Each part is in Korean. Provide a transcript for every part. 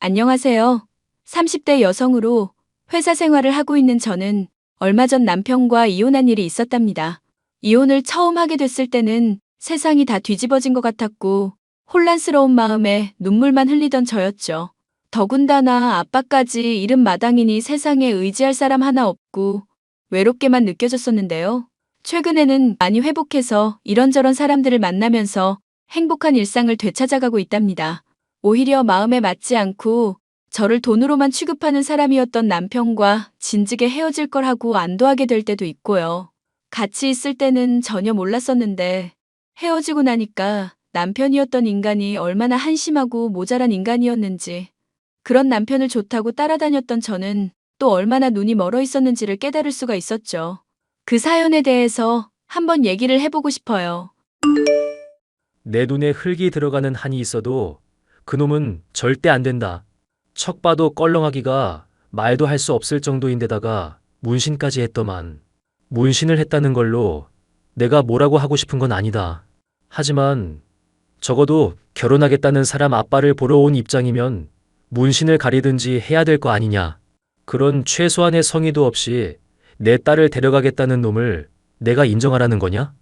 안녕하세요. 30대 여성으로 회사 생활을 하고 있는 저는 얼마 전 남편과 이혼한 일이 있었답니다. 이혼을 처음 하게 됐을 때는 세상이 다 뒤집어진 것 같았고 혼란스러운 마음에 눈물만 흘리던 저였죠. 더군다나 아빠까지 이른 마당이니 세상에 의지할 사람 하나 없고 외롭게만 느껴졌었는데요. 최근에는 많이 회복해서 이런저런 사람들을 만나면서 행복한 일상을 되찾아가고 있답니다. 오히려 마음에 맞지 않고 저를 돈으로만 취급하는 사람이었던 남편과 진즉에 헤어질 걸 하고 안도하게 될 때도 있고요. 같이 있을 때는 전혀 몰랐었는데 헤어지고 나니까 남편이었던 인간이 얼마나 한심하고 모자란 인간이었는지 그런 남편을 좋다고 따라다녔던 저는 또 얼마나 눈이 멀어 있었는지를 깨달을 수가 있었죠. 그 사연에 대해서 한번 얘기를 해보고 싶어요. 내 눈에 흙이 들어가는 한이 있어도 그놈은 절대 안 된다. 척 봐도 껄렁하기가 말도 할 수 없을 정도인데다가 문신까지 했더만. 문신을 했다는 걸로 내가 뭐라고 하고 싶은 건 아니다. 하지만 적어도 결혼하겠다는 사람 아빠를 보러 온 입장이면 문신을 가리든지 해야 될 거 아니냐. 그런 최소한의 성의도 없이 내 딸을 데려가겠다는 놈을 내가 인정하라는 거냐?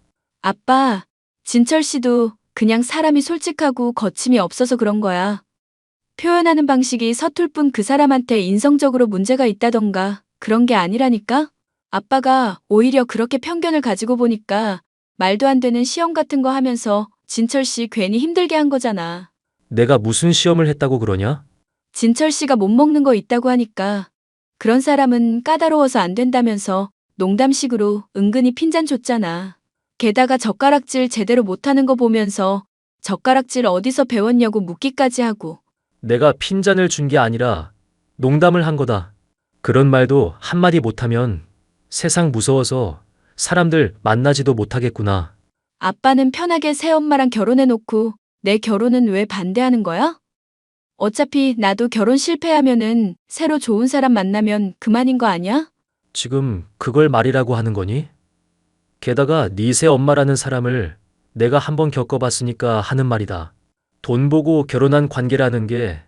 아빠, 진철 씨도 그냥 사람이 솔직하고 거침이 없어서 그런 거야. 표현하는 방식이 서툴 뿐 그 사람한테 인성적으로 문제가 있다던가 그런 게 아니라니까? 아빠가 오히려 그렇게 편견을 가지고 보니까 말도 안 되는 시험 같은 거 하면서 진철 씨 괜히 힘들게 한 거잖아. 내가 무슨 시험을 했다고 그러냐? 진철 씨가 못 먹는 거 있다고 하니까 그런 사람은 까다로워서 안 된다면서 농담식으로 은근히 핀잔 줬잖아. 게다가 젓가락질 제대로 못하는 거 보면서 젓가락질 어디서 배웠냐고 묻기까지 하고 내가 핀잔을 준 게 아니라 농담을 한 거다. 그런 말도 한마디 못하면 세상 무서워서 사람들 만나지도 못하겠구나. 아빠는 편하게 새엄마랑 결혼해놓고 내 결혼은 왜 반대하는 거야? 어차피 나도 결혼 실패하면은 새로 좋은 사람 만나면 그만인 거 아니야? 지금 그걸 말이라고 하는 거니? 게다가 네새 엄마라는 사람을 내가 한번 겪어봤으니까 하는 말이다. 돈 보고 결혼한 관계라는 게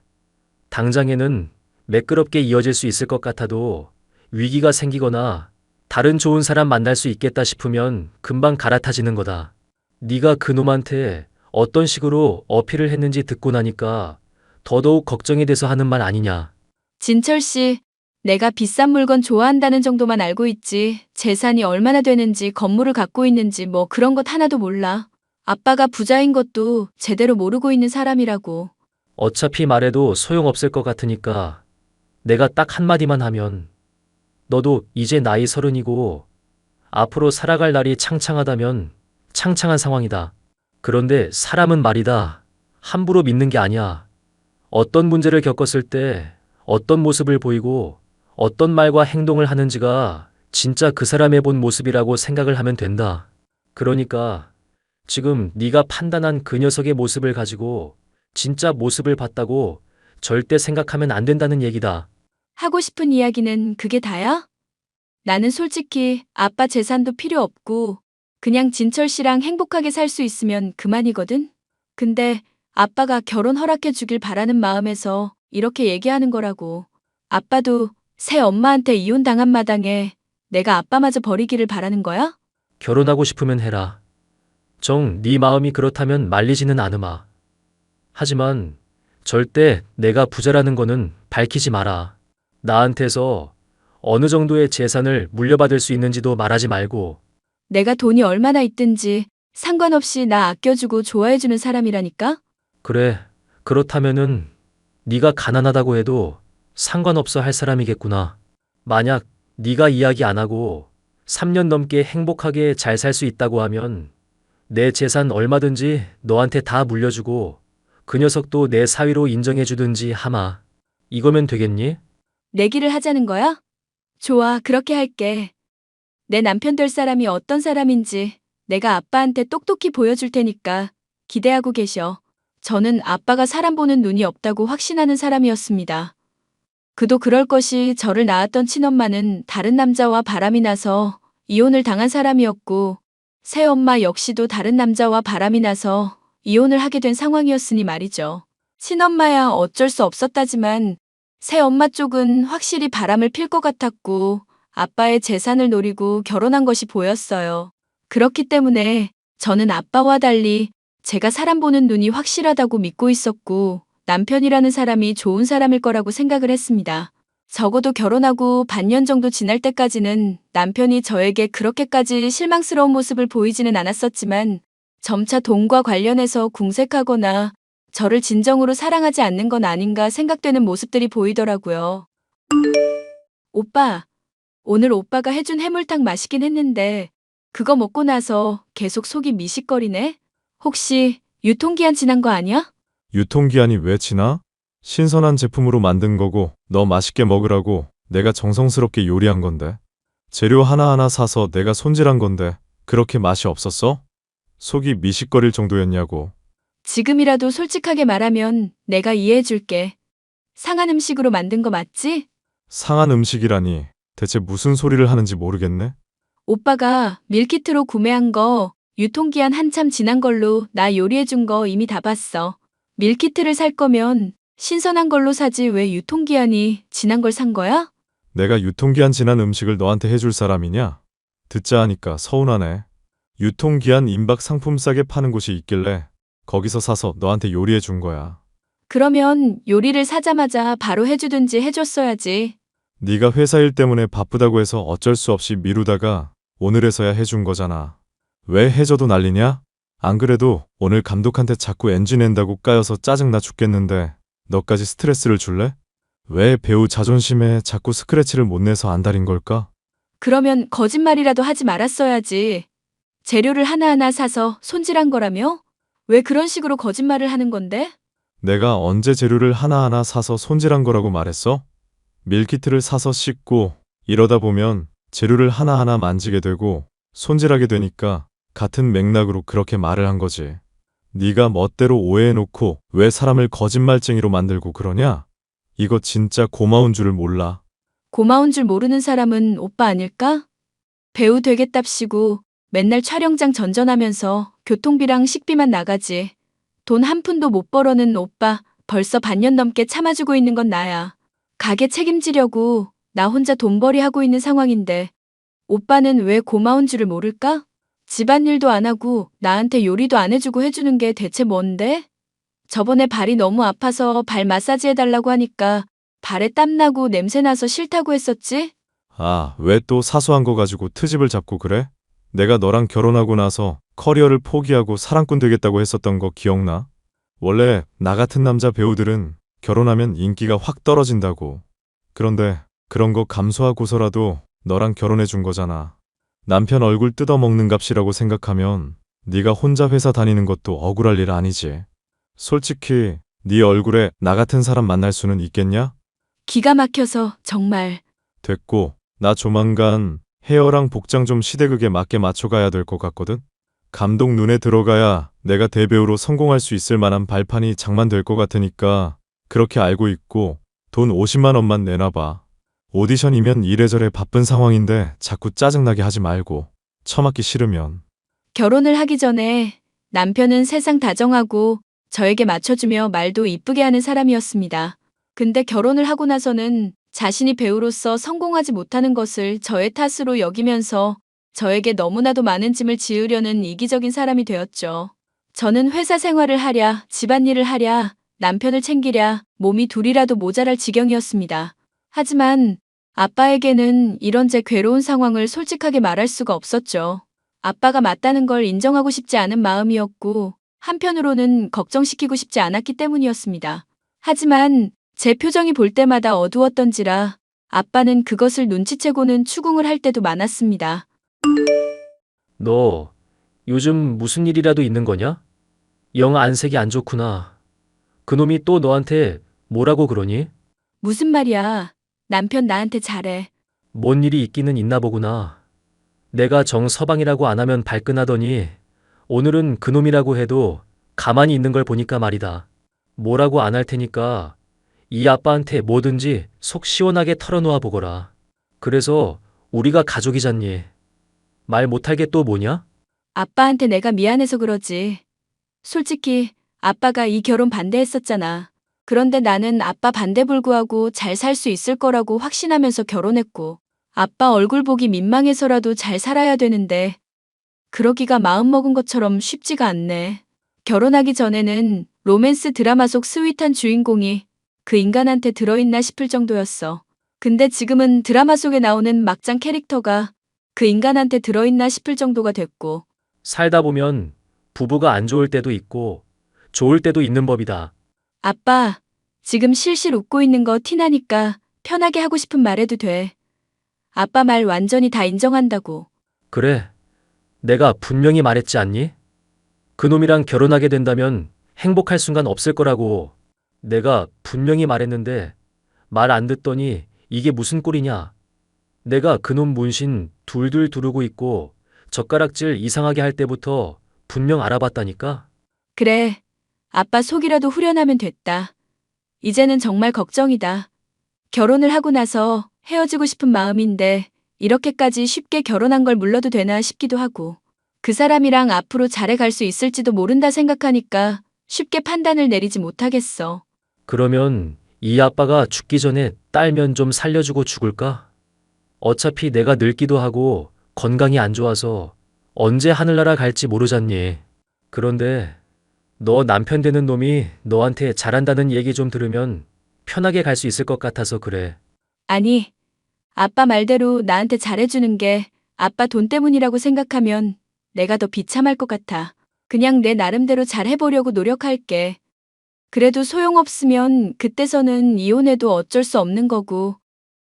당장에는 매끄럽게 이어질 수 있을 것 같아도 위기가 생기거나 다른 좋은 사람 만날 수 있겠다 싶으면 금방 갈아타지는 거다. 네가 그놈한테 어떤 식으로 어필을 했는지 듣고 나니까 더더욱 걱정이 돼서 하는 말 아니냐. 진철 씨, 내가 비싼 물건 좋아한다는 정도만 알고 있지, 재산이 얼마나 되는지, 건물을 갖고 있는지 뭐 그런 것 하나도 몰라. 아빠가 부자인 것도 제대로 모르고 있는 사람이라고. 어차피 말해도 소용없을 것 같으니까 내가 딱 한마디만 하면 너도 이제 나이 서른이고 앞으로 살아갈 날이 창창하다면 창창한 상황이다. 그런데 사람은 말이다. 함부로 믿는 게 아니야. 어떤 문제를 겪었을 때 어떤 모습을 보이고 어떤 말과 행동을 하는지가 진짜 그 사람의 본 모습이라고 생각을 하면 된다. 그러니까 지금 네가 판단한 그 녀석의 모습을 가지고 진짜 모습을 봤다고 절대 생각하면 안 된다는 얘기다. 하고 싶은 이야기는 그게 다야? 나는 솔직히 아빠 재산도 필요 없고 그냥 진철 씨랑 행복하게 살 수 있으면 그만이거든? 근데 아빠가 결혼 허락해 주길 바라는 마음에서 이렇게 얘기하는 거라고. 아빠도 새 엄마한테 이혼 당한 마당에 내가 아빠마저 버리기를 바라는 거야? 결혼하고 싶으면 해라. 정, 네 마음이 그렇다면 말리지는 않으마. 하지만 절대 내가 부자라는 거는 밝히지 마라. 나한테서 어느 정도의 재산을 물려받을 수 있는지도 말하지 말고 내가 돈이 얼마나 있든지 상관없이 나 아껴주고 좋아해주는 사람이라니까? 그래 그렇다면은 네가 가난하다고 해도 상관없어 할 사람이겠구나. 만약 네가 이야기 안 하고 3년 넘게 행복하게 잘 살 수 있다고 하면 내 재산 얼마든지 너한테 다 물려주고 그 녀석도 내 사위로 인정해주든지 하마. 이거면 되겠니? 내기를 하자는 거야? 좋아, 그렇게 할게. 내 남편 될 사람이 어떤 사람인지 내가 아빠한테 똑똑히 보여줄 테니까 기대하고 계셔. 저는 아빠가 사람 보는 눈이 없다고 확신하는 사람이었습니다. 그도 그럴 것이 저를 낳았던 친엄마는 다른 남자와 바람이 나서 이혼을 당한 사람이었고, 새엄마 역시도 다른 남자와 바람이 나서 이혼을 하게 된 상황이었으니 말이죠. 친엄마야 어쩔 수 없었다지만 새엄마 쪽은 확실히 바람을 필 것 같았고 아빠의 재산을 노리고 결혼한 것이 보였어요. 그렇기 때문에 저는 아빠와 달리 제가 사람 보는 눈이 확실하다고 믿고 있었고 남편이라는 사람이 좋은 사람일 거라고 생각을 했습니다. 적어도 결혼하고 반년 정도 지날 때까지는 남편이 저에게 그렇게까지 실망스러운 모습을 보이지는 않았었지만 점차 돈과 관련해서 궁색하거나 저를 진정으로 사랑하지 않는 건 아닌가 생각되는 모습들이 보이더라고요. 오빠, 오늘 오빠가 해준 해물탕 맛있긴 했는데 그거 먹고 나서 계속 속이 미식거리네? 혹시 유통기한 지난 거 아니야? 유통기한이 왜 지나? 신선한 제품으로 만든 거고 너 맛있게 먹으라고 내가 정성스럽게 요리한 건데. 재료 하나하나 사서 내가 손질한 건데 그렇게 맛이 없었어? 속이 미식거릴 정도였냐고. 지금이라도 솔직하게 말하면 내가 이해해 줄게. 상한 음식으로 만든 거 맞지? 상한 음식이라니 대체 무슨 소리를 하는지 모르겠네. 오빠가 밀키트로 구매한 거 유통기한 한참 지난 걸로 나 요리해 준 거 이미 다 봤어. 밀키트를 살 거면 신선한 걸로 사지 왜 유통기한이 지난 걸 산 거야? 내가 유통기한 지난 음식을 너한테 해줄 사람이냐? 듣자 하니까 서운하네. 유통기한 임박 상품 싸게 파는 곳이 있길래 거기서 사서 너한테 요리해 준 거야. 그러면 요리를 사자마자 바로 해주든지 해줬어야지. 네가 회사 일 때문에 바쁘다고 해서 어쩔 수 없이 미루다가 오늘에서야 해준 거잖아. 왜 해줘도 난리냐? 안 그래도 오늘 감독한테 자꾸 엔지 낸다고 까여서 짜증나 죽겠는데 너까지 스트레스를 줄래? 왜 배우 자존심에 자꾸 스크래치를 못 내서 안달인 걸까? 그러면 거짓말이라도 하지 말았어야지. 재료를 하나하나 사서 손질한 거라며? 왜 그런 식으로 거짓말을 하는 건데? 내가 언제 재료를 하나하나 사서 손질한 거라고 말했어? 밀키트를 사서 씻고 이러다 보면 재료를 하나하나 만지게 되고 손질하게 되니까 같은 맥락으로 그렇게 말을 한 거지. 네가 멋대로 오해해놓고 왜 사람을 거짓말쟁이로 만들고 그러냐? 이거 진짜 고마운 줄을 몰라. 고마운 줄 모르는 사람은 오빠 아닐까? 배우 되겠답시고 맨날 촬영장 전전하면서 교통비랑 식비만 나가지. 돈 한 푼도 못 벌어는 오빠 벌써 반년 넘게 참아주고 있는 건 나야. 가게 책임지려고 나 혼자 돈벌이 하고 있는 상황인데 오빠는 왜 고마운 줄을 모를까? 집안일도 안 하고 나한테 요리도 안 해주고 해주는 게 대체 뭔데? 저번에 발이 너무 아파서 발 마사지 해달라고 하니까 발에 땀나고 냄새나서 싫다고 했었지? 아, 왜 또 사소한 거 가지고 트집을 잡고 그래? 내가 너랑 결혼하고 나서 커리어를 포기하고 사랑꾼 되겠다고 했었던 거 기억나? 원래 나 같은 남자 배우들은 결혼하면 인기가 확 떨어진다고. 그런데 그런 거 감수하고서라도 너랑 결혼해 준 거잖아. 남편 얼굴 뜯어먹는 값이라고 생각하면 네가 혼자 회사 다니는 것도 억울할 일 아니지. 솔직히 네 얼굴에 나 같은 사람 만날 수는 있겠냐? 기가 막혀서 정말 됐고, 나 조만간 헤어랑 복장 좀 시대극에 맞게 맞춰가야 될 것 같거든? 감독 눈에 들어가야 내가 대배우로 성공할 수 있을 만한 발판이 장만될 것 같으니까 그렇게 알고 있고 돈 50만 원만 내놔봐. 오디션이면 이래저래 바쁜 상황인데 자꾸 짜증나게 하지 말고 처맞기 싫으면 결혼을 하기 전에 남편은 세상 다정하고 저에게 맞춰주며 말도 이쁘게 하는 사람이었습니다. 근데 결혼을 하고 나서는 자신이 배우로서 성공하지 못하는 것을 저의 탓으로 여기면서 저에게 너무나도 많은 짐을 지으려는 이기적인 사람이 되었죠. 저는 회사 생활을 하랴, 집안일을 하랴, 남편을 챙기랴, 몸이 둘이라도 모자랄 지경이었습니다. 하지만 아빠에게는 이런 제 괴로운 상황을 솔직하게 말할 수가 없었죠. 아빠가 맞다는 걸 인정하고 싶지 않은 마음이었고, 한편으로는 걱정시키고 싶지 않았기 때문이었습니다. 하지만 제 표정이 볼 때마다 어두웠던지라 아빠는 그것을 눈치채고는 추궁을 할 때도 많았습니다. 너 요즘 무슨 일이라도 있는 거냐? 영 안색이 안 좋구나. 그놈이 또 너한테 뭐라고 그러니? 무슨 말이야. 남편 나한테 잘해. 뭔 일이 있기는 있나 보구나. 내가 정서방이라고 안 하면 발끈하더니 오늘은 그놈이라고 해도 가만히 있는 걸 보니까 말이다. 뭐라고 안 할 테니까 이 아빠한테 뭐든지 속 시원하게 털어놓아 보거라. 그래서 우리가 가족이잖니. 말 못할 게또 뭐냐? 아빠한테 내가 미안해서 그러지. 솔직히 아빠가 이 결혼 반대했었잖아. 그런데 나는 아빠 반대 불구하고 잘 살 수 있을 거라고 확신하면서 결혼했고, 아빠 얼굴 보기 민망해서라도 잘 살아야 되는데, 그러기가 마음먹은 것처럼 쉽지가 않네. 결혼하기 전에는 로맨스 드라마 속 스윗한 주인공이 그 인간한테 들어있나 싶을 정도였어. 근데 지금은 드라마 속에 나오는 막장 캐릭터가 그 인간한테 들어있나 싶을 정도가 됐고, 살다 보면 부부가 안 좋을 때도 있고 좋을 때도 있는 법이다. 아빠, 지금 실실 웃고 있는 거 티나니까 편하게 하고 싶은 말 해도 돼. 아빠 말 완전히 다 인정한다고. 그래. 내가 분명히 말했지 않니? 그놈이랑 결혼하게 된다면 행복할 순간 없을 거라고. 내가 분명히 말했는데 말 안 듣더니 이게 무슨 꼴이냐? 내가 그놈 문신 둘둘 두르고 있고 젓가락질 이상하게 할 때부터 분명 알아봤다니까? 그래. 아빠 속이라도 후련하면 됐다. 이제는 정말 걱정이다. 결혼을 하고 나서 헤어지고 싶은 마음인데 이렇게까지 쉽게 결혼한 걸 물러도 되나 싶기도 하고 그 사람이랑 앞으로 잘해갈 수 있을지도 모른다 생각하니까 쉽게 판단을 내리지 못하겠어. 그러면 이 아빠가 죽기 전에 딸면 좀 살려주고 죽을까? 어차피 내가 늙기도 하고 건강이 안 좋아서 언제 하늘나라 갈지 모르잖니. 그런데 너 남편 되는 놈이 너한테 잘한다는 얘기 좀 들으면 편하게 갈 수 있을 것 같아서 그래. 아니, 아빠 말대로 나한테 잘해주는 게 아빠 돈 때문이라고 생각하면 내가 더 비참할 것 같아. 그냥 내 나름대로 잘해보려고 노력할게. 그래도 소용없으면 그때서는 이혼해도 어쩔 수 없는 거고,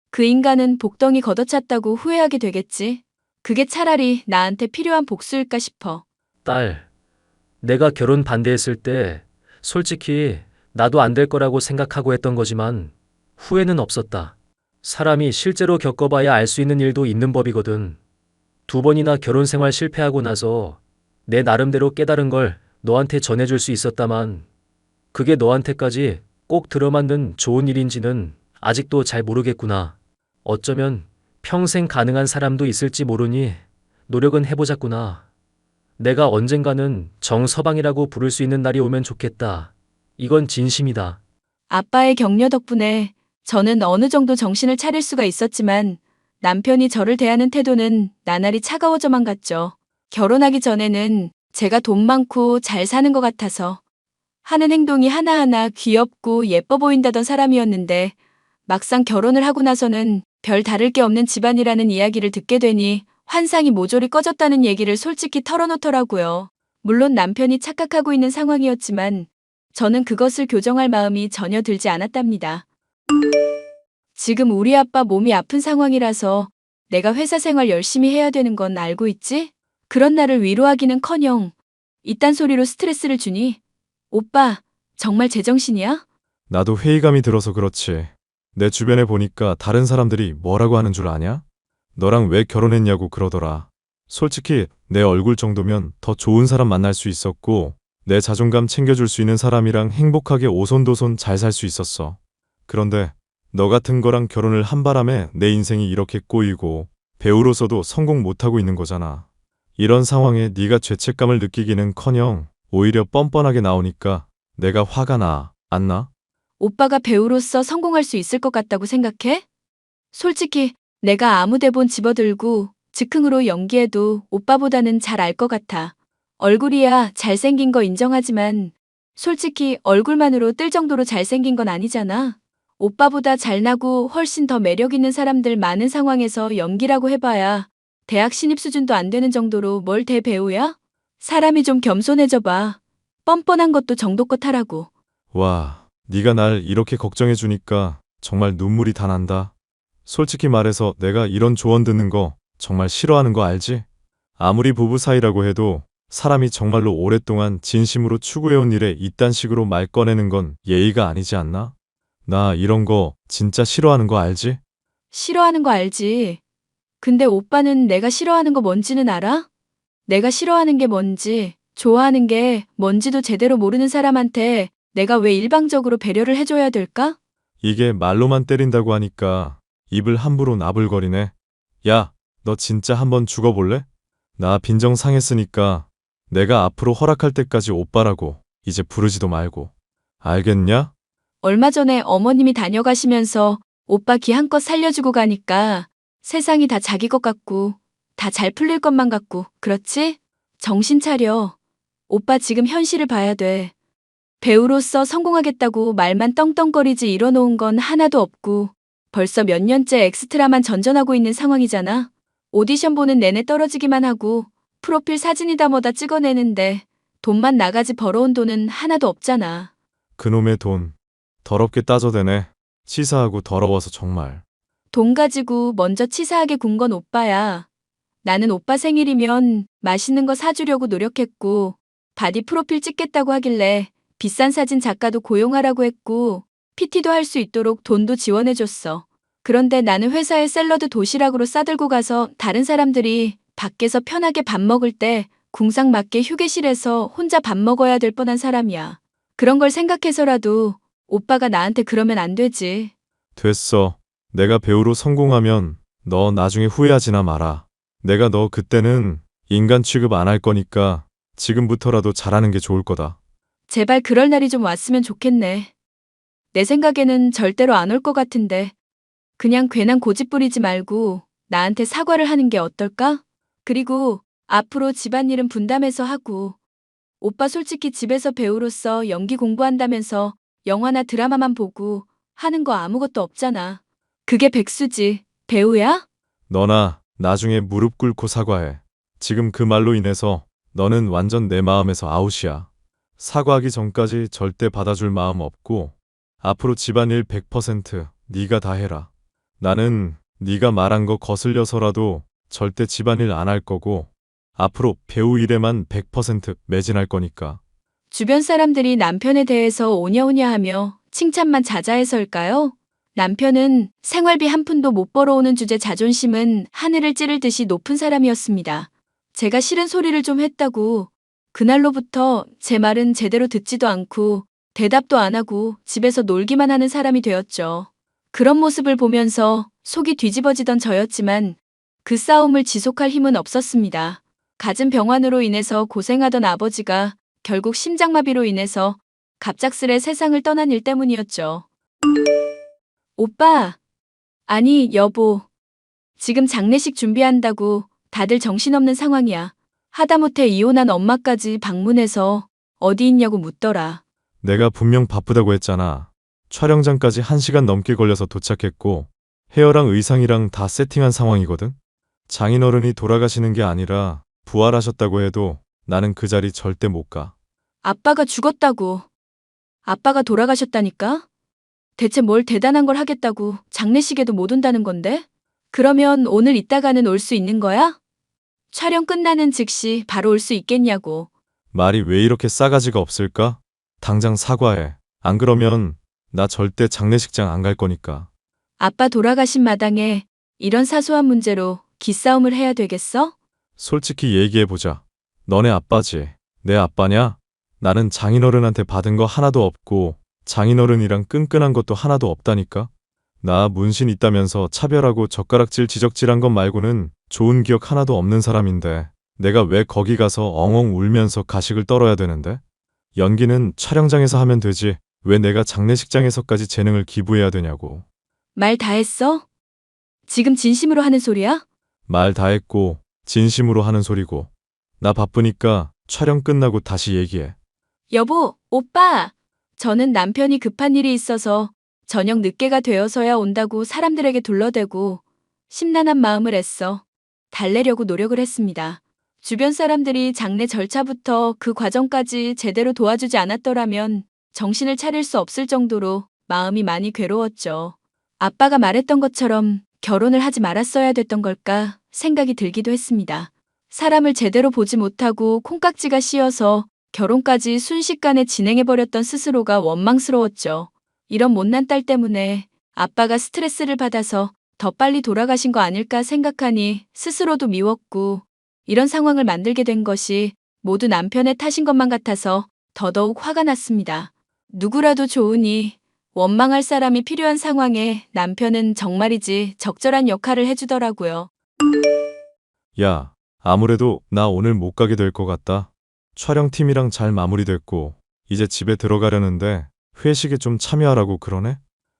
그 인간은 복덩이 걷어찼다고 후회하게 되겠지. 그게 차라리 나한테 필요한 복수일까 싶어. 딸, 내가 결혼 반대했을 때 솔직히 나도 안 될 거라고 생각하고 했던 거지만 후회는 없었다. 사람이 실제로 겪어봐야 알 수 있는 일도 있는 법이거든. 두 번이나 결혼 생활 실패하고 나서 내 나름대로 깨달은 걸 너한테 전해줄 수 있었다만 그게 너한테까지 꼭 들어맞는 좋은 일인지는 아직도 잘 모르겠구나. 어쩌면 평생 가능한 사람도 있을지 모르니 노력은 해보자꾸나. 내가 언젠가는 정서방이라고 부를 수 있는 날이 오면 좋겠다. 이건 진심이다. 아빠의 격려 덕분에 저는 어느 정도 정신을 차릴 수가 있었지만 남편이 저를 대하는 태도는 나날이 차가워져만 갔죠. 결혼하기 전에는 제가 돈 많고 잘 사는 것 같아서 하는 행동이 하나하나 귀엽고 예뻐 보인다던 사람이었는데 막상 결혼을 하고 나서는 별 다를 게 없는 집안이라는 이야기를 듣게 되니 환상이 모조리 꺼졌다는 얘기를 솔직히 털어놓더라고요. 물론 남편이 착각하고 있는 상황이었지만 저는 그것을 교정할 마음이 전혀 들지 않았답니다. 지금 우리 아빠 몸이 아픈 상황이라서 내가 회사 생활 열심히 해야 되는 건 알고 있지? 그런 나를 위로하기는 커녕 이딴 소리로 스트레스를 주니? 오빠, 정말 제정신이야? 나도 회의감이 들어서 그렇지. 내 주변에 보니까 다른 사람들이 뭐라고 하는 줄 아냐? 너랑 왜 결혼했냐고 그러더라. 솔직히 내 얼굴 정도면 더 좋은 사람 만날 수 있었고, 내 자존감 챙겨줄 수 있는 사람이랑 행복하게 오손도손 잘 살 수 있었어. 그런데 너 같은 거랑 결혼을 한 바람에 내 인생이 이렇게 꼬이고 배우로서도 성공 못하고 있는 거잖아. 이런 상황에 네가 죄책감을 느끼기는커녕 오히려 뻔뻔하게 나오니까 내가 화가 나, 안 나? 오빠가 배우로서 성공할 수 있을 것 같다고 생각해? 솔직히 내가 아무 대본 집어들고 즉흥으로 연기해도 오빠보다는 잘 알 것 같아. 얼굴이야 잘생긴 거 인정하지만 솔직히 얼굴만으로 뜰 정도로 잘생긴 건 아니잖아. 오빠보다 잘나고 훨씬 더 매력 있는 사람들 많은 상황에서 연기라고 해봐야 대학 신입 수준도 안 되는 정도로 뭘 대배우야? 사람이 좀 겸손해져 봐. 뻔뻔한 것도 정도껏 하라고. 와, 네가 날 이렇게 걱정해 주니까 정말 눈물이 다 난다. 솔직히 말해서 내가 이런 조언 듣는 거 정말 싫어하는 거 알지? 아무리 부부 사이라고 해도 사람이 정말로 오랫동안 진심으로 추구해온 일에 이딴 식으로 말 꺼내는 건 예의가 아니지 않나? 나 이런 거 진짜 싫어하는 거 알지? 싫어하는 거 알지. 근데 오빠는 내가 싫어하는 거 뭔지는 알아? 내가 싫어하는 게 뭔지, 좋아하는 게 뭔지도 제대로 모르는 사람한테 내가 왜 일방적으로 배려를 해줘야 될까? 이게 말로만 때린다고 하니까 입을 함부로 나불거리네. 야, 너 진짜 한번 죽어볼래? 나 빈정 상했으니까 내가 앞으로 허락할 때까지 오빠라고 이제 부르지도 말고. 알겠냐? 얼마 전에 어머님이 다녀가시면서 오빠 기한껏 살려주고 가니까 세상이 다 자기 것 같고 다 잘 풀릴 것만 같고 그렇지? 정신 차려. 오빠 지금 현실을 봐야 돼. 배우로서 성공하겠다고 말만 떵떵거리지 이뤄놓은 건 하나도 없고 벌써 몇 년째 엑스트라만 전전하고 있는 상황이잖아. 오디션 보는 내내 떨어지기만 하고 프로필 사진이다 뭐다 찍어내는데 돈만 나가지 벌어온 돈은 하나도 없잖아. 그놈의 돈. 더럽게 따져대네. 치사하고 더러워서 정말. 돈 가지고 먼저 치사하게 군 건 오빠야. 나는 오빠 생일이면 맛있는 거 사주려고 노력했고, 바디 프로필 찍겠다고 하길래 비싼 사진 작가도 고용하라고 했고, PT도 할 수 있도록 돈도 지원해줬어. 그런데 나는 회사에 샐러드 도시락으로 싸들고 가서 다른 사람들이 밖에서 편하게 밥 먹을 때 궁상 맞게 휴게실에서 혼자 밥 먹어야 될 뻔한 사람이야. 그런 걸 생각해서라도 오빠가 나한테 그러면 안 되지. 됐어. 내가 배우로 성공하면 너 나중에 후회하지나 마라. 내가 너 그때는 인간 취급 안 할 거니까 지금부터라도 잘하는 게 좋을 거다. 제발 그럴 날이 좀 왔으면 좋겠네. 내 생각에는 절대로 안 올 것 같은데. 그냥 괜한 고집 부리지 말고 나한테 사과를 하는 게 어떨까? 그리고 앞으로 집안일은 분담해서 하고. 오빠 솔직히 집에서 배우로서 연기 공부한다면서 영화나 드라마만 보고 하는 거 아무것도 없잖아. 그게 백수지. 배우야? 너나 나중에 무릎 꿇고 사과해. 지금 그 말로 인해서 너는 완전 내 마음에서 아웃이야. 사과하기 전까지 절대 받아줄 마음 없고 앞으로 집안일 100% 네가 다 해라. 나는 네가 말한 거 거슬려서라도 절대 집안일 안 할 거고 앞으로 배우 일에만 100% 매진할 거니까. 주변 사람들이 남편에 대해서 오냐오냐 하며 칭찬만 자자해서일까요? 남편은 생활비 한 푼도 못 벌어오는 주제 자존심은 하늘을 찌를 듯이 높은 사람이었습니다. 제가 싫은 소리를 좀 했다고 그날로부터 제 말은 제대로 듣지도 않고 대답도 안 하고 집에서 놀기만 하는 사람이 되었죠. 그런 모습을 보면서 속이 뒤집어지던 저였지만 그 싸움을 지속할 힘은 없었습니다. 갖은 병환으로 인해서 고생하던 아버지가 결국 심장마비로 인해서 갑작스레 세상을 떠난 일 때문이었죠. 오빠! 아니, 여보. 지금 장례식 준비한다고 다들 정신없는 상황이야. 하다못해 이혼한 엄마까지 방문해서 어디 있냐고 묻더라. 내가 분명 바쁘다고 했잖아. 촬영장까지 1시간 넘게 걸려서 도착했고 헤어랑 의상이랑 다 세팅한 상황이거든. 장인어른이 돌아가시는 게 아니라 부활하셨다고 해도 나는 그 자리 절대 못 가. 아빠가 죽었다고. 아빠가 돌아가셨다니까? 대체 뭘 대단한 걸 하겠다고 장례식에도 못 온다는 건데? 그러면 오늘 이따가는 올 수 있는 거야? 촬영 끝나는 즉시 바로 올 수 있겠냐고. 말이 왜 이렇게 싸가지가 없을까? 당장 사과해. 안 그러면 나 절대 장례식장 안 갈 거니까. 아빠 돌아가신 마당에 이런 사소한 문제로 기싸움을 해야 되겠어? 솔직히 얘기해보자. 너네 아빠지. 내 아빠냐? 나는 장인어른한테 받은 거 하나도 없고 장인어른이랑 끈끈한 것도 하나도 없다니까? 나 문신 있다면서 차별하고 젓가락질 지적질한 것 말고는 좋은 기억 하나도 없는 사람인데 내가 왜 거기 가서 엉엉 울면서 가식을 떨어야 되는데? 연기는 촬영장에서 하면 되지 왜 내가 장례식장에서까지 재능을 기부해야 되냐고. 말 다 했어? 지금 진심으로 하는 소리야? 말 다 했고 진심으로 하는 소리고 나 바쁘니까 촬영 끝나고 다시 얘기해. 여보, 오빠! 저는 남편이 급한 일이 있어서 저녁 늦게가 되어서야 온다고 사람들에게 둘러대고 심란한 마음을 애써 달래려고 노력을 했습니다. 주변 사람들이 장례 절차부터 그 과정까지 제대로 도와주지 않았더라면 정신을 차릴 수 없을 정도로 마음이 많이 괴로웠죠. 아빠가 말했던 것처럼 결혼을 하지 말았어야 됐던 걸까 생각이 들기도 했습니다. 사람을 제대로 보지 못하고 콩깍지가 씌어서 결혼까지 순식간에 진행해버렸던 스스로가 원망스러웠죠. 이런 못난 딸 때문에 아빠가 스트레스를 받아서 더 빨리 돌아가신 거 아닐까 생각하니 스스로도 미웠고 이런 상황을 만들게 된 것이 모두 남편의 탓인 것만 같아서 더더욱 화가 났습니다. 누구라도 좋으니 원망할 사람이 필요한 상황에 남편은 정말이지 적절한 역할을 해주더라고요. 야, 아무래도 나 오늘 못 가게 될 것 같다. 촬영팀이랑 잘 마무리됐고 이제 집에 들어가려는데 회식에 좀 참여하라고 그러네?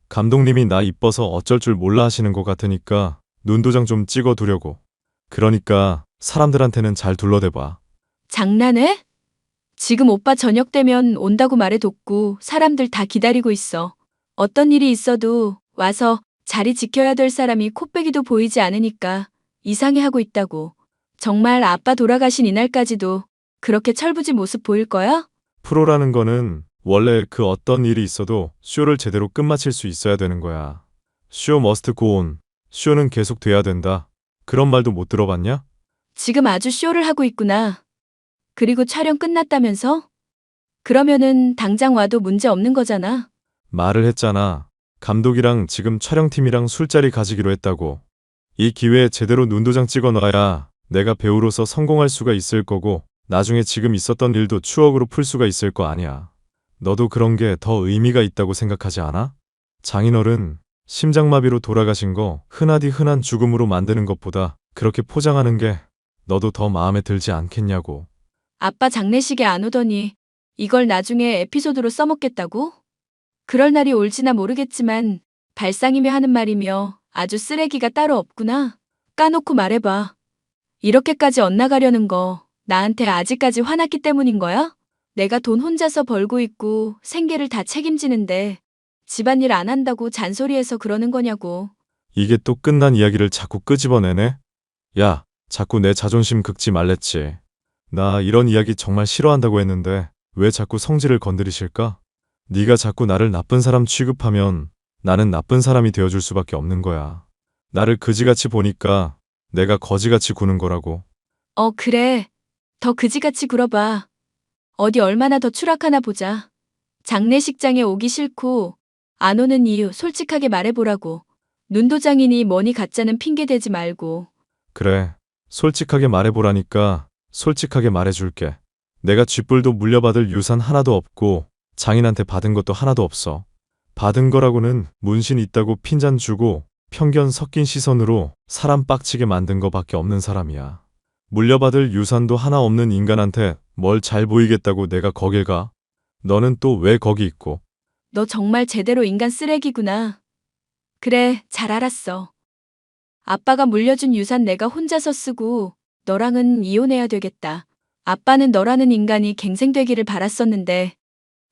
감독님이 나 이뻐서 어쩔 줄 몰라 하시는 것 같으니까 눈도장 좀 찍어 두려고. 그러니까 사람들한테는 잘 둘러대봐. 장난해? 지금 오빠 저녁 되면 온다고 말해뒀고 사람들 다 기다리고 있어. 어떤 일이 있어도 와서 자리 지켜야 될 사람이 코빼기도 보이지 않으니까 이상해하고 있다고. 정말 아빠 돌아가신 이날까지도 그렇게 철부지 모습 보일 거야? 프로라는 거는 원래 그 어떤 일이 있어도 쇼를 제대로 끝마칠 수 있어야 되는 거야. 쇼 머스트 고온. 쇼는 계속 돼야 된다. 그런 말도 못 들어봤냐? 지금 아주 쇼를 하고 있구나. 그리고 촬영 끝났다면서? 그러면은 당장 와도 문제 없는 거잖아. 말을 했잖아. 감독이랑 지금 촬영팀이랑 술자리 가지기로 했다고. 이 기회에 제대로 눈도장 찍어 놔야 내가 배우로서 성공할 수가 있을 거고 나중에 지금 있었던 일도 추억으로 풀 수가 있을 거 아니야. 너도 그런 게 더 의미가 있다고 생각하지 않아? 장인어른 심장마비로 돌아가신 거 흔하디 흔한 죽음으로 만드는 것보다 그렇게 포장하는 게 너도 더 마음에 들지 않겠냐고. 아빠 장례식에 안 오더니 이걸 나중에 에피소드로 써먹겠다고? 그럴 날이 올지나 모르겠지만 발상이며 하는 말이며 아주 쓰레기가 따로 없구나. 까놓고 말해봐. 이렇게까지 엇나가려는 거 나한테 아직까지 화났기 때문인 거야? 내가 돈 혼자서 벌고 있고 생계를 다 책임지는데 집안일 안 한다고 잔소리해서 그러는 거냐고. 이게 또 끝난 이야기를 자꾸 끄집어내네? 야, 자꾸 내 자존심 긁지 말랬지. 나 이런 이야기 정말 싫어한다고 했는데 왜 자꾸 성질을 건드리실까? 네가 자꾸 나를 나쁜 사람 취급하면 나는 나쁜 사람이 되어줄 수밖에 없는 거야. 나를 그지같이 보니까 내가 거지같이 구는 거라고. 어, 그래. 더 그지같이 굴어봐. 어디 얼마나 더 추락하나 보자. 장례식장에 오기 싫고 안 오는 이유 솔직하게 말해보라고. 눈도장이니 뭐니 가짜는 핑계 대지 말고. 그래, 솔직하게 말해보라니까 솔직하게 말해줄게. 내가 쥐뿔도 물려받을 유산 하나도 없고 장인한테 받은 것도 하나도 없어. 받은 거라고는 문신 있다고 핀잔 주고 편견 섞인 시선으로 사람 빡치게 만든 거밖에 없는 사람이야. 물려받을 유산도 하나 없는 인간한테 뭘 잘 보이겠다고 내가 거길 가? 너는 또 왜 거기 있고? 너 정말 제대로 인간 쓰레기구나. 그래, 잘 알았어. 아빠가 물려준 유산 내가 혼자서 쓰고 너랑은 이혼해야 되겠다. 아빠는 너라는 인간이 갱생되기를 바랐었는데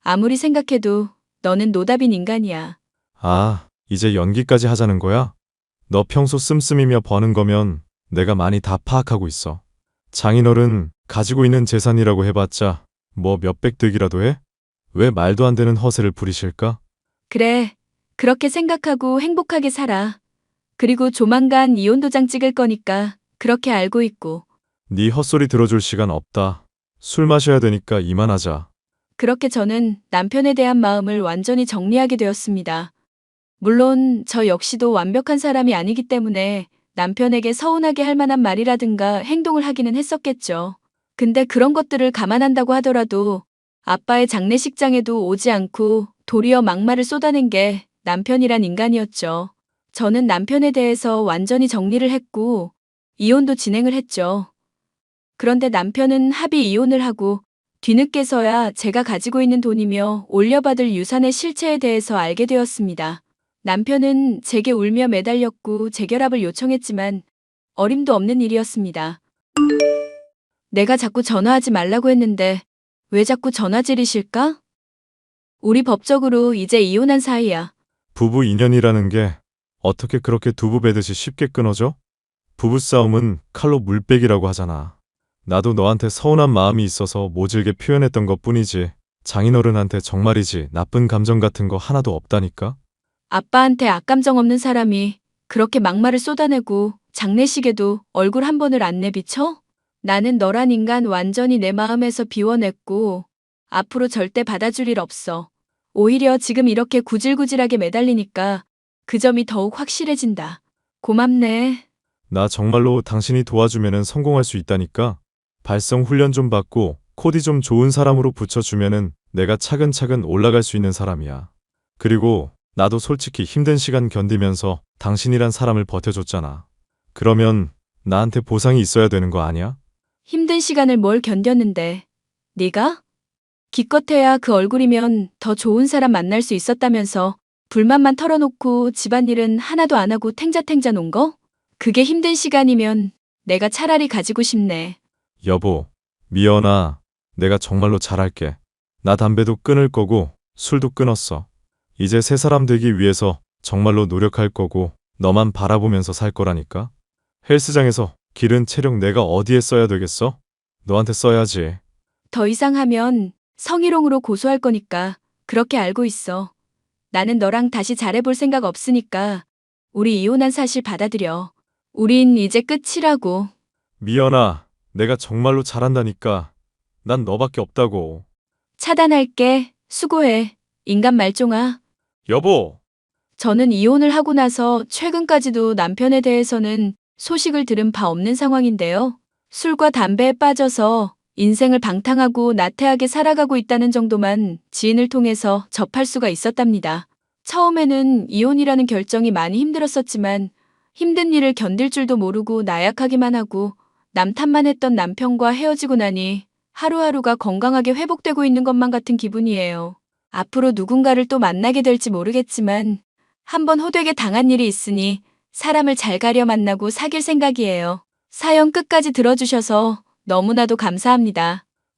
아무리 생각해도 너는 노답인 인간이야. 아, 이제 연기까지 하자는 거야? 너 평소 씀씀이며 버는 거면 내가 많이 다 파악하고 있어. 장인어른 가지고 있는 재산이라고 해봤자 뭐 몇백 득이라도 해? 왜 말도 안 되는 허세를 부리실까? 그래, 그렇게 생각하고 행복하게 살아. 그리고 조만간 이혼 도장 찍을 거니까 그렇게 알고 있고. 네 헛소리 들어줄 시간 없다. 술 마셔야 되니까 이만하자. 그렇게 저는 남편에 대한 마음을 완전히 정리하게 되었습니다. 물론 저 역시도 완벽한 사람이 아니기 때문에 남편에게 서운하게 할 만한 말이라든가 행동을 하기는 했었겠죠. 근데 그런 것들을 감안한다고 하더라도 아빠의 장례식장에도 오지 않고 도리어 막말을 쏟아낸 게 남편이란 인간이었죠. 저는 남편에 대해서 완전히 정리를 했고 이혼도 진행을 했죠. 그런데 남편은 합의 이혼을 하고 뒤늦게서야 제가 가지고 있는 돈이며 올려받을 유산의 실체에 대해서 알게 되었습니다. 남편은 제게 울며 매달렸고 재결합을 요청했지만 어림도 없는 일이었습니다. 내가 자꾸 전화하지 말라고 했는데 왜 자꾸 전화질이실까? 우리 법적으로 이제 이혼한 사이야. 부부 인연이라는 게 어떻게 그렇게 두부 베듯이 쉽게 끊어져? 부부싸움은 칼로 물빼기라고 하잖아. 나도 너한테 서운한 마음이 있어서 모질게 표현했던 것 뿐이지. 장인어른한테 정말이지 나쁜 감정 같은 거 하나도 없다니까? 아빠한테 악감정 없는 사람이 그렇게 막말을 쏟아내고 장례식에도 얼굴 한 번을 안 내비쳐? 나는 너란 인간 완전히 내 마음에서 비워냈고 앞으로 절대 받아줄 일 없어. 오히려 지금 이렇게 구질구질하게 매달리니까 그 점이 더욱 확실해진다. 고맙네. 나 정말로 당신이 도와주면은 성공할 수 있다니까? 발성 훈련 좀 받고 코디 좀 좋은 사람으로 붙여주면은 내가 차근차근 올라갈 수 있는 사람이야. 그리고 나도 솔직히 힘든 시간 견디면서 당신이란 사람을 버텨줬잖아. 그러면 나한테 보상이 있어야 되는 거 아니야? 힘든 시간을 뭘 견뎠는데. 네가? 기껏해야 그 얼굴이면 더 좋은 사람 만날 수 있었다면서 불만만 털어놓고 집안일은 하나도 안 하고 탱자탱자 논 거? 그게 힘든 시간이면 내가 차라리 가지고 싶네. 여보, 미연아, 내가 정말로 잘할게. 나 담배도 끊을 거고 술도 끊었어. 이제 새 사람 되기 위해서 정말로 노력할 거고 너만 바라보면서 살 거라니까. 헬스장에서 기른 체력 내가 어디에 써야 되겠어? 너한테 써야지. 더 이상 하면 성희롱으로 고소할 거니까 그렇게 알고 있어. 나는 너랑 다시 잘해볼 생각 없으니까 우리 이혼한 사실 받아들여. 우린 이제 끝이라고. 미연아, 내가 정말로 잘한다니까. 난 너밖에 없다고. 차단할게. 수고해. 인간 말종아. 여보, 저는 이혼을 하고 나서 최근까지도 남편에 대해서는 소식을 들은 바 없는 상황인데요. 술과 담배에 빠져서 인생을 방탕하고 나태하게 살아가고 있다는 정도만 지인을 통해서 접할 수가 있었답니다. 처음에는 이혼이라는 결정이 많이 힘들었었지만 힘든 일을 견딜 줄도 모르고 나약하기만 하고 남 탓만 했던 남편과 헤어지고 나니 하루하루가 건강하게 회복되고 있는 것만 같은 기분이에요. 앞으로 누군가를 또 만나게 될지 모르겠지만 한번 호되게 당한 일이 있으니 사람을 잘 가려 만나고 사귈 생각이에요. 사연 끝까지 들어주셔서 너무나도 감사합니다.